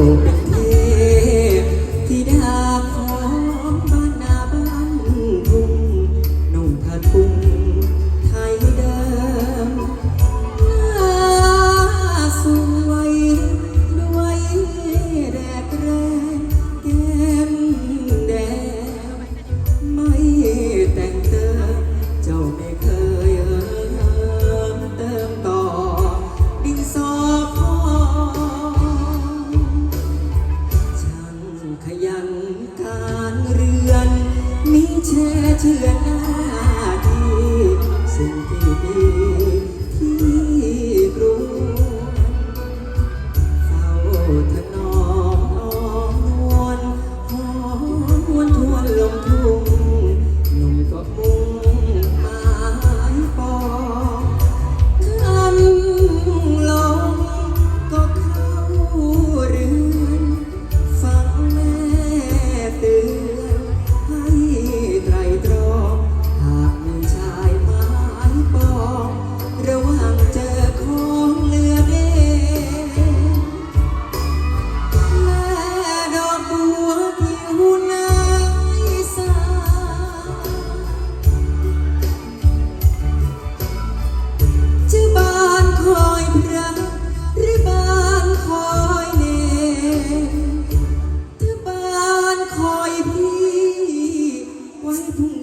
Oh. การเรือนมีเชื่อเชื่อหน้าที่สิ่งที่ดี Thank you.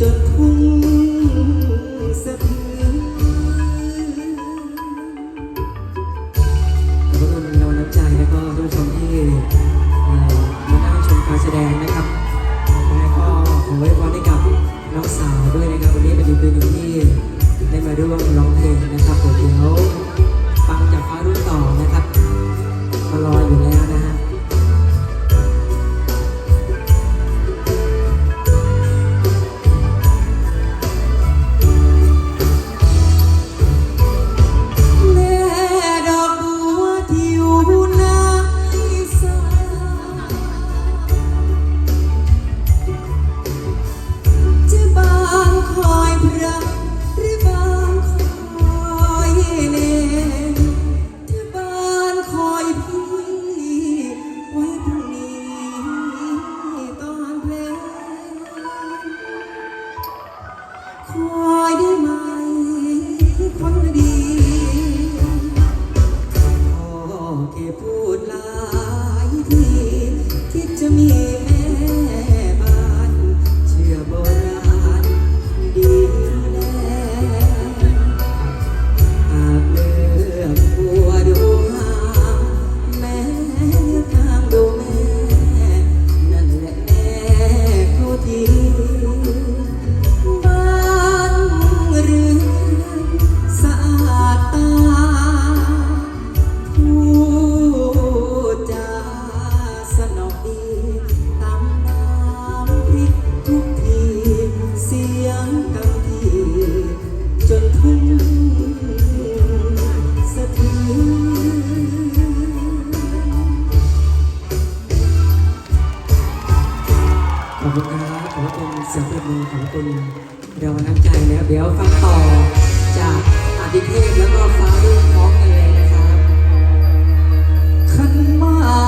จนทุ่งสะเทือนขอบคุณเราน้ำใจแล้วก็ท่าผู้ชมที่มาด้านชมการแสดงนะครับแล้วก็ขอไว้พรให้กับน้องสาวด้วยนะครับ วันนี้เป็นอีกเป็นหนึ่งที่ได้มาร่วมร้องเพลงนะครับผมเดี๋ยวฟังจากฟ้ารุ่นต่อนะครับมารออยู่แล้วนะ หลายที มือของคุณเราน้ำใจแล้วเดี๋ยวฟังต่อจากอาทิเทพแล้วก็ฟ้ารุ่งพร้อมกันเลยนะครับขันมา